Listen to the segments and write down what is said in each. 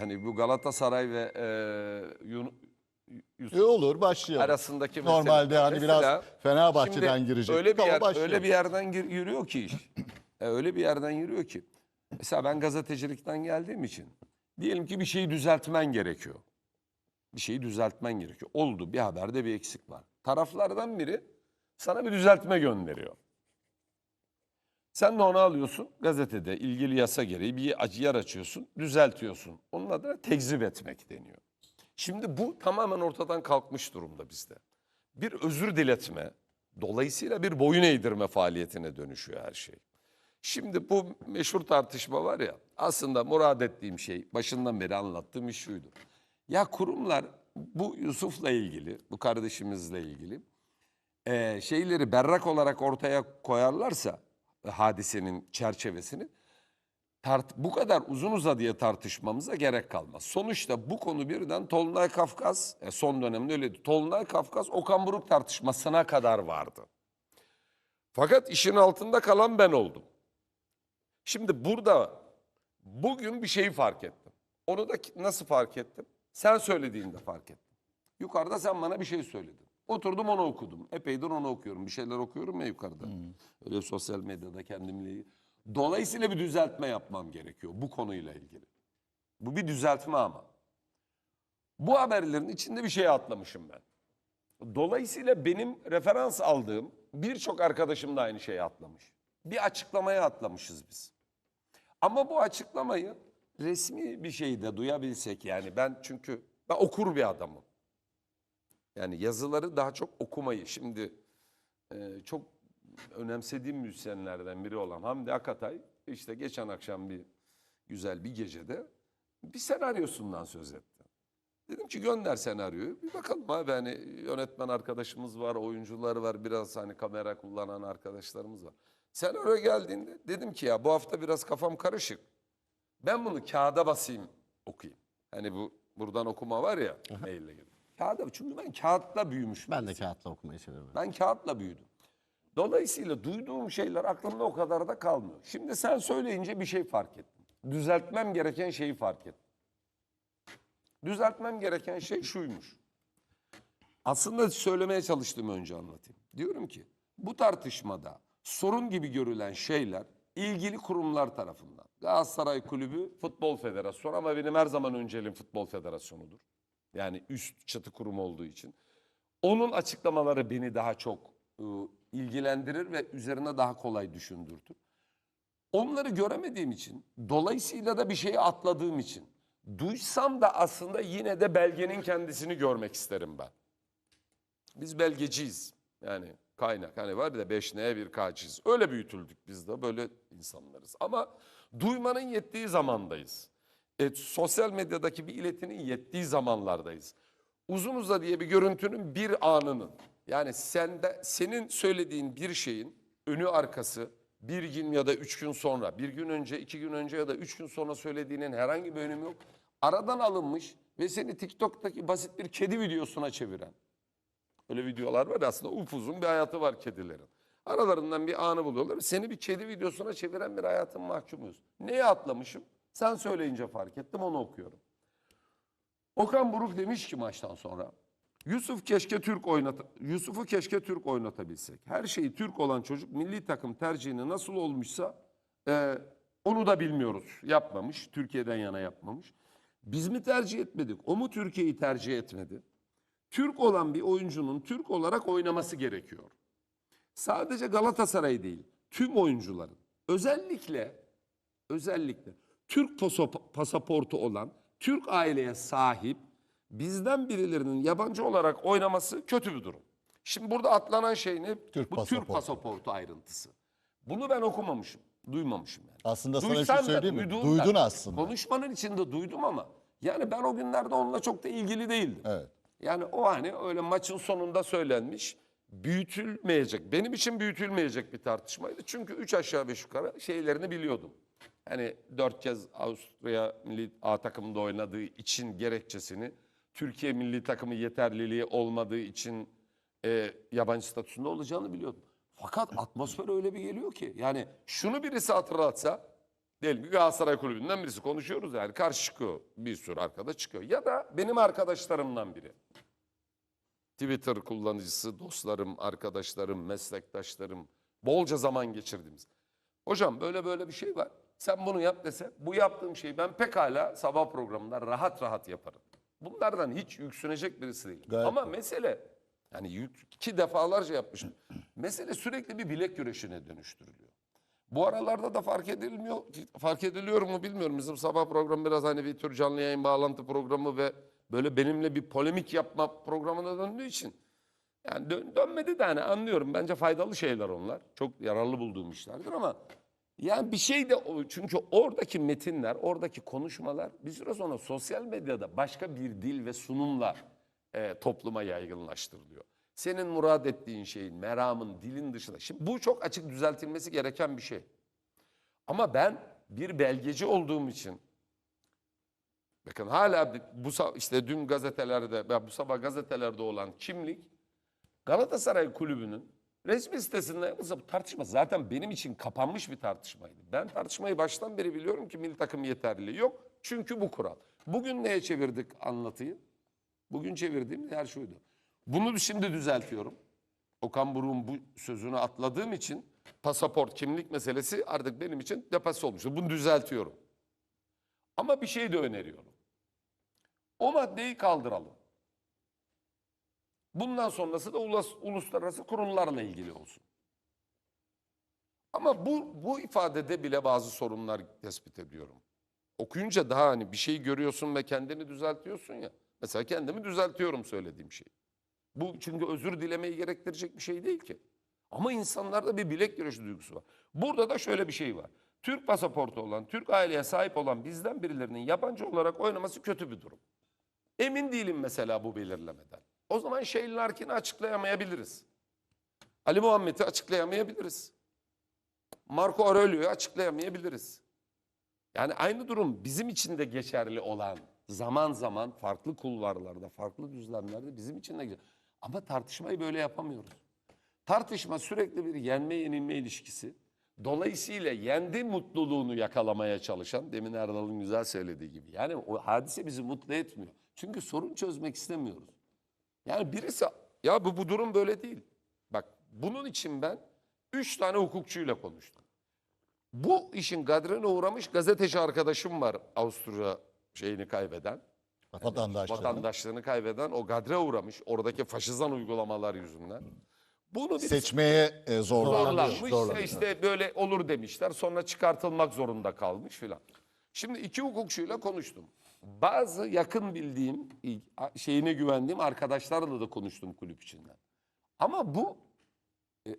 hani bu Galatasaray ve e, Yun- Yusuf E olur başlayalım. arasındaki mesele. Normalde hani biraz Fenerbahçe'den şimdi girecek. Öyle bir, yer, başlayalım. öyle bir yerden gir- yürüyor ki iş. E, öyle bir yerden yürüyor ki. Mesela ben gazetecilikten geldiğim için diyelim ki bir şeyi düzeltmen gerekiyor. Bir şeyi düzeltmen gerekiyor. Oldu bir haberde bir eksik var. Taraflardan biri sana bir düzeltme gönderiyor. Sen de onu alıyorsun gazetede ilgili yasa gereği bir yer açıyorsun, düzeltiyorsun. Onun adına tekzip etmek deniyor. Şimdi bu tamamen ortadan kalkmış durumda bizde. Bir özür diletme, dolayısıyla bir boyun eğdirme faaliyetine dönüşüyor her şey. Şimdi bu meşhur tartışma var ya, aslında murad ettiğim şey, başından beri anlattığım iş şuydu. Ya kurumlar bu Yusuf'la ilgili, bu kardeşimizle ilgili eee, şeyleri berrak olarak ortaya koyarlarsa hadisenin çerçevesini tart bu kadar uzun uzadıya tartışmamıza gerek kalmaz. Sonuçta bu konu birden Tolunay Kafkas, e, son dönemde öyleydi. Tolunay Kafkas Okan Buruk tartışmasına kadar vardı. Fakat işin altında kalan ben oldum. Şimdi burada bugün bir şeyi fark ettim. Onu da nasıl fark ettim? Sen söylediğinde fark ettim. Yukarıda sen bana bir şey söyledin. Oturdum onu okudum. Epeydir onu okuyorum. Bir şeyler okuyorum ya yukarıda. Öyle sosyal medyada kendimle. Dolayısıyla bir düzeltme yapmam gerekiyor bu konuyla ilgili. Bu bir düzeltme ama. Bu haberlerin içinde bir şey atlamışım ben. Dolayısıyla benim referans aldığım birçok arkadaşım da aynı şeyi atlamış. Bir açıklamaya atlamışız biz. Ama bu açıklamayı resmi bir şeyde duyabilsek yani ben çünkü ben okur bir adamım. Yani yazıları daha çok okumayı şimdi e, çok önemsediğim müzisyenlerden biri olan Hamdi Akatay işte geçen akşam bir güzel bir gecede bir senaryosundan söz etti. Dedim ki gönder senaryoyu bir bakalım abi hani yönetmen arkadaşımız var, oyuncular var, biraz hani kamera kullanan arkadaşlarımız var. Senaryo geldiğinde dedim ki ya bu hafta biraz kafam karışık. Ben bunu kağıda basayım okuyayım. Hani bu buradan okuma var ya maille gibi. Kağıda çünkü ben kağıtla büyümüşüm. Ben de kağıtla okumayı seviyorum. Ben kağıtla büyüdüm. Dolayısıyla duyduğum şeyler aklımda o kadar da kalmıyor. Şimdi sen söyleyince bir şey fark ettim. Düzeltmem gereken şeyi fark ettim. Düzeltmem gereken şey şuymuş. Aslında söylemeye çalıştığımı önce anlatayım. Diyorum ki bu tartışmada sorun gibi görülen şeyler ilgili kurumlar tarafından. Galatasaray Kulübü Futbol Federasyonu ama benim her zaman önceliğim Futbol Federasyonu'dur. Yani üst çatı kurum olduğu için. Onun açıklamaları beni daha çok e, ilgilendirir ve üzerine daha kolay düşündürtür. Onları göremediğim için, dolayısıyla da bir şeyi atladığım için, duysam da aslında yine de belgenin kendisini görmek isterim ben. Biz belgeciyiz. Yani kaynak hani var ya 5 neye bir kaçiz. Öyle büyütüldük biz de böyle insanlarız. Ama duymanın yettiği zamandayız. E, sosyal medyadaki bir iletinin yettiği zamanlardayız. Uzun uza diye bir görüntünün bir anının yani sende senin söylediğin bir şeyin önü arkası bir gün ya da üç gün sonra, bir gün önce, iki gün önce ya da üç gün sonra söylediğinin herhangi bir önemi yok. Aradan alınmış ve seni TikTok'taki basit bir kedi videosuna çeviren. Öyle videolar var aslında upuzun bir hayatı var kedilerin. Aralarından bir anı buluyorlar. Seni bir kedi videosuna çeviren bir hayatın mahkumuyuz. Neyi atlamışım? Sen söyleyince fark ettim onu okuyorum. Okan Buruk demiş ki maçtan sonra Yusuf keşke Türk oynat Yusuf'u keşke Türk oynatabilsek. Her şeyi Türk olan çocuk milli takım tercihini nasıl olmuşsa e, onu da bilmiyoruz. Yapmamış. Türkiye'den yana yapmamış. Biz mi tercih etmedik? O mu Türkiye'yi tercih etmedi? Türk olan bir oyuncunun Türk olarak oynaması gerekiyor. Sadece Galatasaray değil, tüm oyuncuların özellikle özellikle Türk pasaportu olan, Türk aileye sahip bizden birilerinin yabancı olarak oynaması kötü bir durum. Şimdi burada atlanan şey ne? Türk Bu pasaportu. Türk pasaportu ayrıntısı. Bunu ben okumamışım, duymamışım yani. Aslında sana bir Duysan şey söyleyeyim mi? duyduğum da- Duydun aslında. Konuşmanın içinde duydum ama yani ben o günlerde onunla çok da ilgili değildim. Evet. Yani o hani öyle maçın sonunda söylenmiş büyütülmeyecek. Benim için büyütülmeyecek bir tartışmaydı. Çünkü üç aşağı beş yukarı şeylerini biliyordum. Hani dört kez Avusturya milli A takımında oynadığı için gerekçesini Türkiye milli takımı yeterliliği olmadığı için e, yabancı statüsünde olacağını biliyordum. Fakat atmosfer öyle bir geliyor ki yani şunu birisi hatırlatsa Diyelim ki Galatasaray Kulübü'nden birisi konuşuyoruz yani karşı çıkıyor bir sürü arkadaş çıkıyor. Ya da benim arkadaşlarımdan biri. Twitter kullanıcısı, dostlarım, arkadaşlarım, meslektaşlarım, bolca zaman geçirdiğimiz. Hocam böyle böyle bir şey var. Sen bunu yap dese bu yaptığım şeyi ben pekala sabah programında rahat rahat yaparım. Bunlardan hiç yüksünecek birisi değil. Gayet Ama mesele yani yük, ki defalarca yapmışım. mesele sürekli bir bilek güreşine dönüştürülüyor. Bu aralarda da fark edilmiyor. Fark ediliyor mu bilmiyorum. Bizim sabah programı biraz hani bir tür canlı yayın bağlantı programı ve böyle benimle bir polemik yapma programına döndüğü için. Yani dön- dönmedi de hani anlıyorum. Bence faydalı şeyler onlar. Çok yararlı bulduğum işlerdir ama yani bir şey de çünkü oradaki metinler, oradaki konuşmalar bir süre sonra sosyal medyada başka bir dil ve sunumla e, topluma yaygınlaştırılıyor. Senin murad ettiğin şeyin, meramın, dilin dışında. Şimdi bu çok açık düzeltilmesi gereken bir şey. Ama ben bir belgeci olduğum için bakın hala bu işte dün gazetelerde bu sabah gazetelerde olan kimlik Galatasaray Kulübü'nün resmi sitesinde yapılsa bu tartışma zaten benim için kapanmış bir tartışmaydı. Ben tartışmayı baştan beri biliyorum ki milli takım yeterliliği yok. Çünkü bu kural. Bugün neye çevirdik anlatıyı? Bugün çevirdiğimiz yer şuydu. Bunu şimdi düzeltiyorum. Okan Buruk'un bu sözünü atladığım için pasaport, kimlik meselesi artık benim için depası olmuştu. Bunu düzeltiyorum. Ama bir şey de öneriyorum. O maddeyi kaldıralım. Bundan sonrası da ulus- uluslararası kurumlarla ilgili olsun. Ama bu, bu ifadede bile bazı sorunlar tespit ediyorum. Okuyunca daha hani bir şey görüyorsun ve kendini düzeltiyorsun ya. Mesela kendimi düzeltiyorum söylediğim şey. Bu çünkü özür dilemeyi gerektirecek bir şey değil ki. Ama insanlarda bir bilek güreşi duygusu var. Burada da şöyle bir şey var. Türk pasaportu olan, Türk aileye sahip olan bizden birilerinin yabancı olarak oynaması kötü bir durum. Emin değilim mesela bu belirlemeden. O zaman Shane Larkin'i açıklayamayabiliriz. Ali Muhammed'i açıklayamayabiliriz. Marco Aurelio'yu açıklayamayabiliriz. Yani aynı durum bizim için de geçerli olan zaman zaman farklı kulvarlarda, farklı düzlemlerde bizim için de geçerli. Ama tartışmayı böyle yapamıyoruz. Tartışma sürekli bir yenme yenilme ilişkisi. Dolayısıyla yendi mutluluğunu yakalamaya çalışan, demin Erdal'ın güzel söylediği gibi. Yani o hadise bizi mutlu etmiyor. Çünkü sorun çözmek istemiyoruz. Yani birisi, ya bu, bu durum böyle değil. Bak bunun için ben üç tane hukukçuyla konuştum. Bu işin gadrine uğramış gazeteci arkadaşım var Avusturya şeyini kaybeden. Vatandaşlar. Vatandaşlığını kaybeden o gadre uğramış oradaki faşizan uygulamalar yüzünden. Bunu bir Seçmeye e, zorlanıyor. zorlanmış Zorlanıyor. işte böyle olur demişler sonra çıkartılmak zorunda kalmış filan. Şimdi iki hukukçuyla konuştum. Bazı yakın bildiğim şeyine güvendiğim arkadaşlarla da konuştum kulüp içinden. Ama bu e,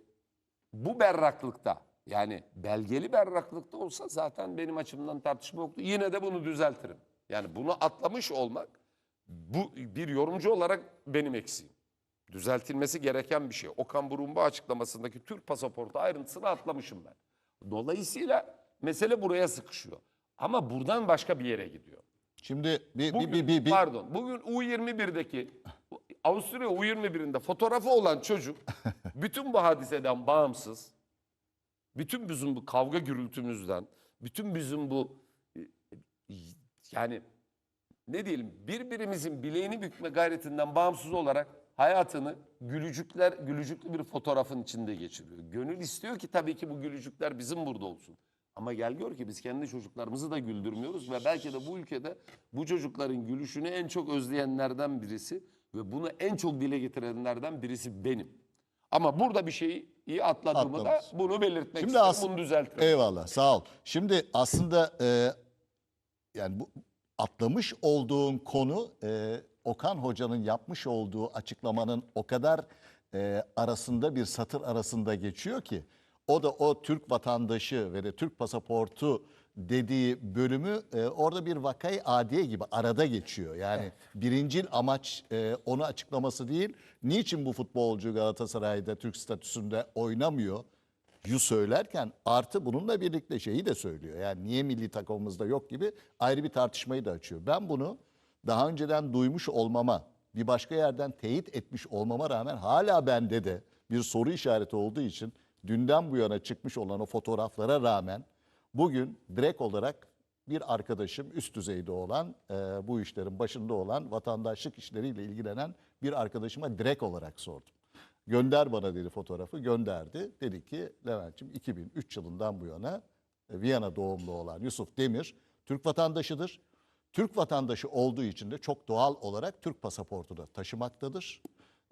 bu berraklıkta yani belgeli berraklıkta olsa zaten benim açımdan tartışma yoktu. Yine de bunu düzeltirim. Yani bunu atlamış olmak bu bir yorumcu olarak benim eksiğim. Düzeltilmesi gereken bir şey. Okan Buruk'un bu açıklamasındaki Türk pasaportu ayrıntısını atlamışım ben. Dolayısıyla mesele buraya sıkışıyor. Ama buradan başka bir yere gidiyor. Şimdi bir, Bugün, bir, bir, bir, pardon, bugün U21'deki Avusturya U21'inde fotoğrafı olan çocuk bütün bu hadiseden bağımsız, bütün bizim bu kavga gürültümüzden, bütün bizim bu e, yani ne diyelim birbirimizin bileğini bükme gayretinden bağımsız olarak hayatını gülücükler gülücüklü bir fotoğrafın içinde geçiriyor. Gönül istiyor ki tabii ki bu gülücükler bizim burada olsun. Ama gel gör ki biz kendi çocuklarımızı da güldürmüyoruz ve belki de bu ülkede bu çocukların gülüşünü en çok özleyenlerden birisi ve bunu en çok dile getirenlerden birisi benim. Ama burada bir şeyi iyi atladığımı Atlamış. da bunu belirtmek Şimdi istedim, bunu düzeltirim. Eyvallah sağ ol. Şimdi aslında e, yani bu atlamış olduğun konu e, Okan Hoca'nın yapmış olduğu açıklamanın o kadar e, arasında bir satır arasında geçiyor ki o da o Türk vatandaşı ve de Türk pasaportu dediği bölümü e, orada bir vakayı adiye gibi arada geçiyor. Yani birincil amaç e, onu açıklaması değil. Niçin bu futbolcu Galatasaray'da Türk statüsünde oynamıyor? yu söylerken artı bununla birlikte şeyi de söylüyor. Yani niye milli takımımızda yok gibi ayrı bir tartışmayı da açıyor. Ben bunu daha önceden duymuş olmama, bir başka yerden teyit etmiş olmama rağmen hala bende de bir soru işareti olduğu için dünden bu yana çıkmış olan o fotoğraflara rağmen bugün direkt olarak bir arkadaşım üst düzeyde olan e, bu işlerin başında olan vatandaşlık işleriyle ilgilenen bir arkadaşıma direkt olarak sordum. Gönder bana dedi fotoğrafı gönderdi. Dedi ki Levent'ciğim 2003 yılından bu yana e, Viyana doğumlu olan Yusuf Demir Türk vatandaşıdır. Türk vatandaşı olduğu için de çok doğal olarak Türk pasaportu da taşımaktadır.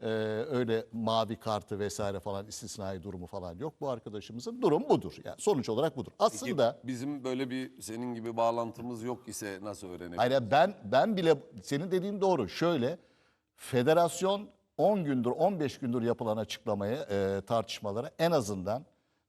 Ee, öyle mavi kartı vesaire falan istisnai durumu falan yok bu arkadaşımızın. Durum budur. Yani sonuç olarak budur. Peki Aslında bizim böyle bir senin gibi bağlantımız yok ise nasıl öğrenebiliriz? hayır ben ben bile senin dediğin doğru. Şöyle federasyon 10 gündür 15 gündür yapılan açıklamaya e, tartışmalara en azından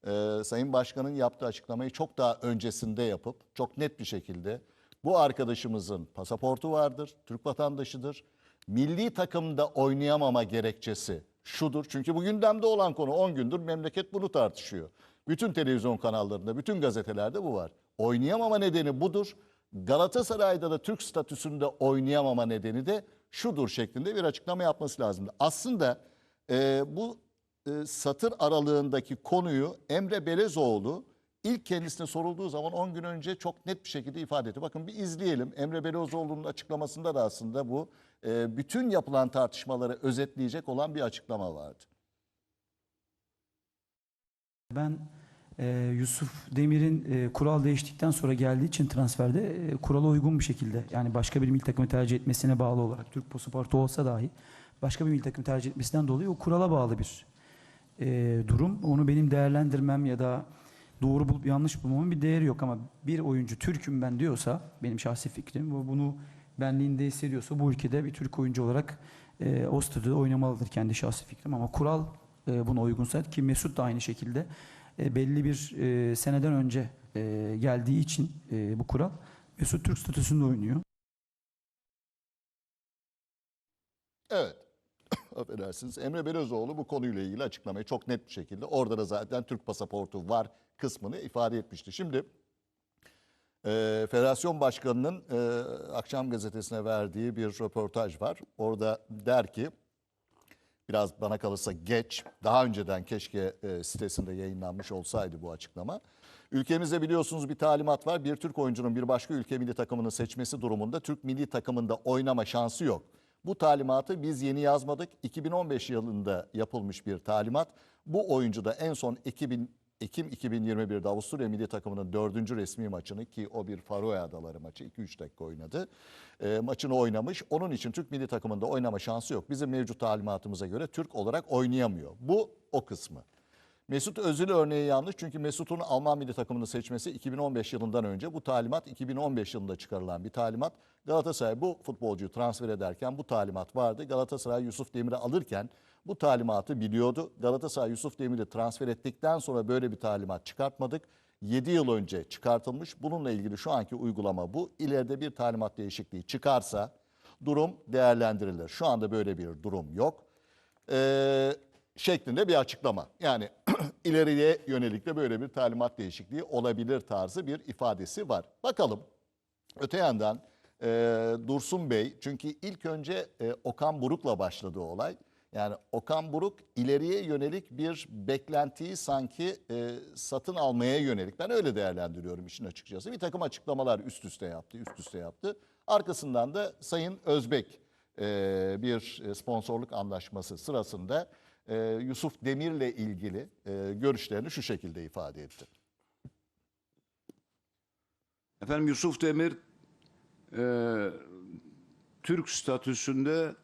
e, Sayın Başkan'ın yaptığı açıklamayı çok daha öncesinde yapıp çok net bir şekilde bu arkadaşımızın pasaportu vardır, Türk vatandaşıdır. Milli takımda oynayamama gerekçesi şudur. Çünkü bu gündemde olan konu 10 gündür memleket bunu tartışıyor. Bütün televizyon kanallarında, bütün gazetelerde bu var. Oynayamama nedeni budur. Galatasaray'da da Türk statüsünde oynayamama nedeni de şudur şeklinde bir açıklama yapması lazımdı. Aslında e, bu e, satır aralığındaki konuyu Emre Belezoğlu ilk kendisine sorulduğu zaman 10 gün önce çok net bir şekilde ifade etti. Bakın bir izleyelim. Emre Belezoğlu'nun açıklamasında da aslında bu e, bütün yapılan tartışmaları özetleyecek olan bir açıklama vardı. Ben e, Yusuf Demir'in e, kural değiştikten sonra geldiği için transferde e, kurala uygun bir şekilde yani başka bir milli takımı tercih etmesine bağlı olarak Türk pasaportu olsa dahi başka bir milli takım tercih etmesinden dolayı o kurala bağlı bir e, durum. Onu benim değerlendirmem ya da doğru bulup yanlış bulmamın bir değeri yok ama bir oyuncu Türk'üm ben diyorsa benim şahsi fikrim ve bunu benliğinde hissediyorsa bu ülkede bir Türk oyuncu olarak e, o statüde oynamalıdır kendi şahsi fikrim ama kural e, buna uygunsa ki Mesut da aynı şekilde e, belli bir e, seneden önce e, geldiği için e, bu kural Mesut Türk statüsünde oynuyor. Evet. Affedersiniz. Emre Belözoğlu bu konuyla ilgili açıklamayı çok net bir şekilde orada da zaten Türk pasaportu var kısmını ifade etmişti. Şimdi e, Federasyon Başkanı'nın e, akşam gazetesine verdiği bir röportaj var. Orada der ki biraz bana kalırsa geç, daha önceden keşke e, sitesinde yayınlanmış olsaydı bu açıklama. Ülkemizde biliyorsunuz bir talimat var. Bir Türk oyuncunun bir başka ülke milli takımını seçmesi durumunda Türk milli takımında oynama şansı yok. Bu talimatı biz yeni yazmadık. 2015 yılında yapılmış bir talimat. Bu oyuncu da en son 2000, Ekim 2021'de Avusturya milli takımının dördüncü resmi maçını ki o bir Faroe Adaları maçı 2-3 dakika oynadı. E, maçını oynamış. Onun için Türk milli takımında oynama şansı yok. Bizim mevcut talimatımıza göre Türk olarak oynayamıyor. Bu o kısmı. Mesut Özil örneği yanlış çünkü Mesut'un Alman milli takımını seçmesi 2015 yılından önce. Bu talimat 2015 yılında çıkarılan bir talimat. Galatasaray bu futbolcuyu transfer ederken bu talimat vardı. Galatasaray Yusuf Demir'i alırken bu talimatı biliyordu. Galatasaray Yusuf Demir'i transfer ettikten sonra böyle bir talimat çıkartmadık. 7 yıl önce çıkartılmış. Bununla ilgili şu anki uygulama bu. İleride bir talimat değişikliği çıkarsa durum değerlendirilir. Şu anda böyle bir durum yok. Ee, şeklinde bir açıklama. Yani ileriye yönelik de böyle bir talimat değişikliği olabilir tarzı bir ifadesi var. Bakalım öte yandan e, Dursun Bey çünkü ilk önce e, Okan Buruk'la başladı olay. Yani Okan Buruk ileriye yönelik bir beklentiyi sanki e, satın almaya yönelik. Ben öyle değerlendiriyorum işin açıkçası. Bir takım açıklamalar üst üste yaptı, üst üste yaptı. Arkasından da Sayın Özbek e, bir sponsorluk anlaşması sırasında e, Yusuf Demir'le ilgili e, görüşlerini şu şekilde ifade etti. Efendim Yusuf Demir e, Türk statüsünde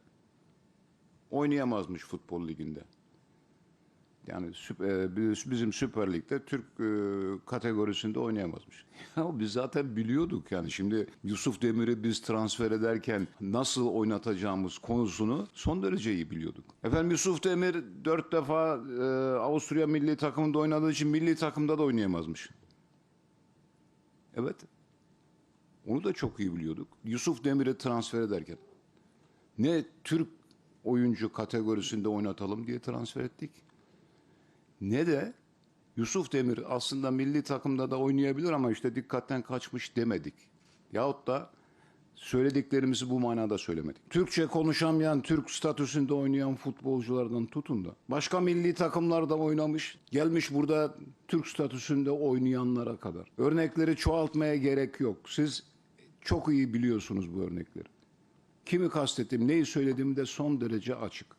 oynayamazmış futbol liginde. Yani e, biz- bizim Süper Lig'de Türk e, kategorisinde oynayamazmış. Ya biz zaten biliyorduk yani şimdi Yusuf Demir'i biz transfer ederken nasıl oynatacağımız konusunu son derece iyi biliyorduk. Efendim Yusuf Demir dört defa e, Avusturya milli takımında oynadığı için milli takımda da oynayamazmış. Evet. Onu da çok iyi biliyorduk. Yusuf Demir'i transfer ederken ne Türk oyuncu kategorisinde oynatalım diye transfer ettik. Ne de Yusuf Demir aslında milli takımda da oynayabilir ama işte dikkatten kaçmış demedik. Yahut da Söylediklerimizi bu manada söylemedik. Türkçe konuşamayan, Türk statüsünde oynayan futbolculardan tutun da başka milli takımlarda oynamış, gelmiş burada Türk statüsünde oynayanlara kadar. Örnekleri çoğaltmaya gerek yok. Siz çok iyi biliyorsunuz bu örnekleri. Kimi kastettim, neyi söylediğim de son derece açık.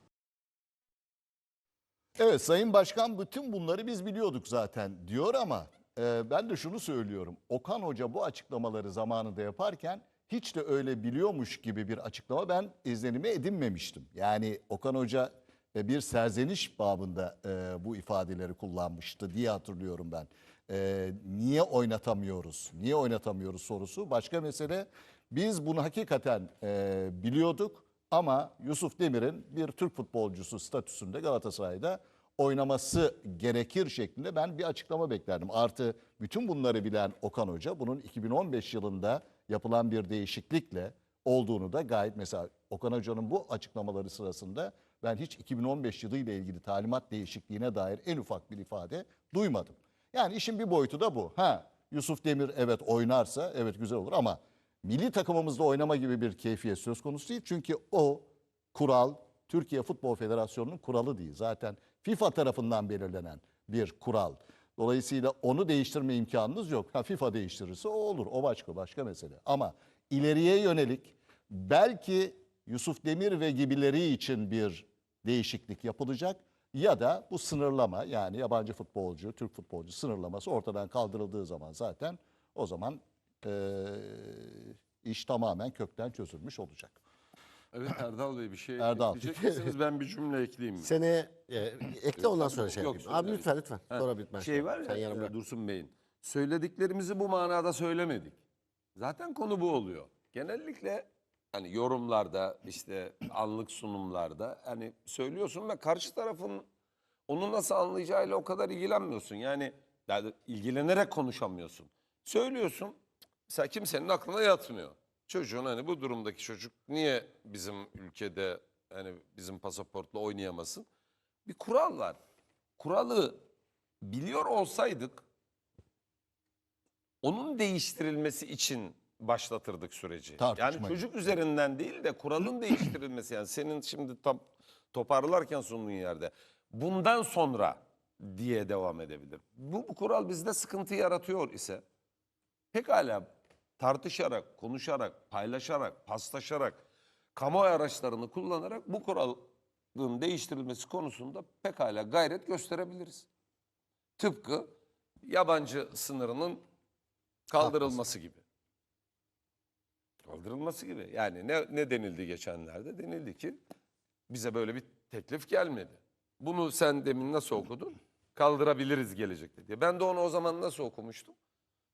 Evet Sayın Başkan bütün bunları biz biliyorduk zaten diyor ama e, ben de şunu söylüyorum. Okan Hoca bu açıklamaları zamanında yaparken hiç de öyle biliyormuş gibi bir açıklama ben izlenimi edinmemiştim. Yani Okan Hoca e, bir serzeniş babında e, bu ifadeleri kullanmıştı diye hatırlıyorum ben. E, niye oynatamıyoruz, niye oynatamıyoruz sorusu başka mesele. Biz bunu hakikaten e, biliyorduk ama Yusuf Demir'in bir Türk futbolcusu statüsünde Galatasaray'da oynaması gerekir şeklinde ben bir açıklama beklerdim. Artı bütün bunları bilen Okan Hoca bunun 2015 yılında yapılan bir değişiklikle olduğunu da gayet mesela Okan Hoca'nın bu açıklamaları sırasında ben hiç 2015 yılı ile ilgili talimat değişikliğine dair en ufak bir ifade duymadım. Yani işin bir boyutu da bu. Ha Yusuf Demir evet oynarsa evet güzel olur ama milli takımımızda oynama gibi bir keyfiyet söz konusu değil. Çünkü o kural Türkiye Futbol Federasyonu'nun kuralı değil. Zaten FIFA tarafından belirlenen bir kural. Dolayısıyla onu değiştirme imkanınız yok. Ha, FIFA değiştirirse o olur. O başka başka mesele. Ama ileriye yönelik belki Yusuf Demir ve gibileri için bir değişiklik yapılacak ya da bu sınırlama yani yabancı futbolcu, Türk futbolcu sınırlaması ortadan kaldırıldığı zaman zaten o zaman eee, iş tamamen kökten çözülmüş olacak. Evet Erdal Bey bir şey Erdal. ekleyecek misiniz? Ben bir cümle ekleyeyim mi? Seneye e, ekle ondan sonra şey Yok, yapayım. Abi söyle. lütfen lütfen. Ha, Sonra bitmez. Şey var Sen ya yanımda. e, Dursun Bey'in. Söylediklerimizi bu manada söylemedik. Zaten konu bu oluyor. Genellikle hani yorumlarda işte anlık sunumlarda hani söylüyorsun ve karşı tarafın onu nasıl anlayacağıyla o kadar ilgilenmiyorsun. Yani, yani ilgilenerek konuşamıyorsun. Söylüyorsun mesela kimsenin aklına yatmıyor. Çocuğun hani bu durumdaki çocuk niye bizim ülkede hani bizim pasaportla oynayamasın? Bir kural var. Kuralı biliyor olsaydık onun değiştirilmesi için başlatırdık süreci. Yani Tartışmayı. çocuk üzerinden değil de kuralın değiştirilmesi yani senin şimdi tam toparlarken sunduğun yerde bundan sonra diye devam edebilir. Bu, bu kural bizde sıkıntı yaratıyor ise pekala tartışarak, konuşarak, paylaşarak, paslaşarak, kamuoyu araçlarını kullanarak bu kuralın değiştirilmesi konusunda pekala gayret gösterebiliriz. Tıpkı yabancı sınırının kaldırılması gibi. Kaldırılması gibi. Yani ne, ne denildi geçenlerde? Denildi ki bize böyle bir teklif gelmedi. Bunu sen demin nasıl okudun? Kaldırabiliriz gelecekte diye. Ben de onu o zaman nasıl okumuştum?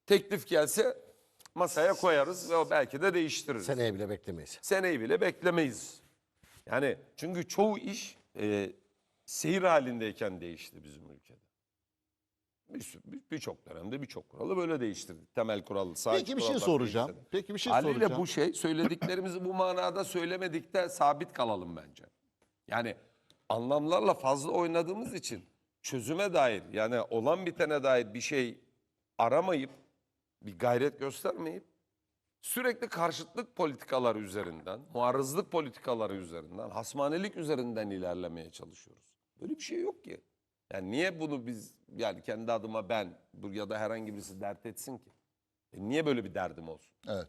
Teklif gelse masaya koyarız ve o belki de değiştiririz. Seneye bile beklemeyiz. Seneyi bile beklemeyiz. Yani çünkü çoğu iş e, seyir halindeyken değişti bizim ülkede. Bir sürü- bir- Birçok dönemde birçok kuralı böyle değiştirdik. Temel kuralı. sakin Peki bir şey soracağım. değiştirdik. Peki bir şey Haliyle soracağım. bu şey söylediklerimizi bu manada söylemedik de sabit kalalım bence. Yani anlamlarla fazla oynadığımız için çözüme dair yani olan bitene dair bir şey aramayıp bir gayret göstermeyip sürekli karşıtlık politikaları üzerinden, muarızlık politikaları üzerinden, hasmanelik üzerinden ilerlemeye çalışıyoruz. Böyle bir şey yok ki. Yani niye bunu biz yani kendi adıma ben ya da herhangi birisi dert etsin ki? E niye böyle bir derdim olsun? Evet.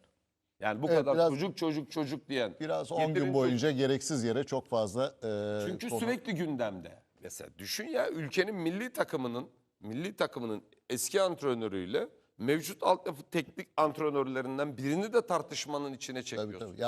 Yani bu Evet, kadar biraz- çocuk çocuk çocuk diyen. Biraz 10 getirin gün boyunca gereksiz yere çok fazla e, çünkü konu- sürekli gündemde. Mesela düşün ya ülkenin milli takımının milli takımının eski antrenörüyle mevcut altyapı teknik antrenörlerinden birini de tartışmanın içine çekiyorsun. Tabii, tabii.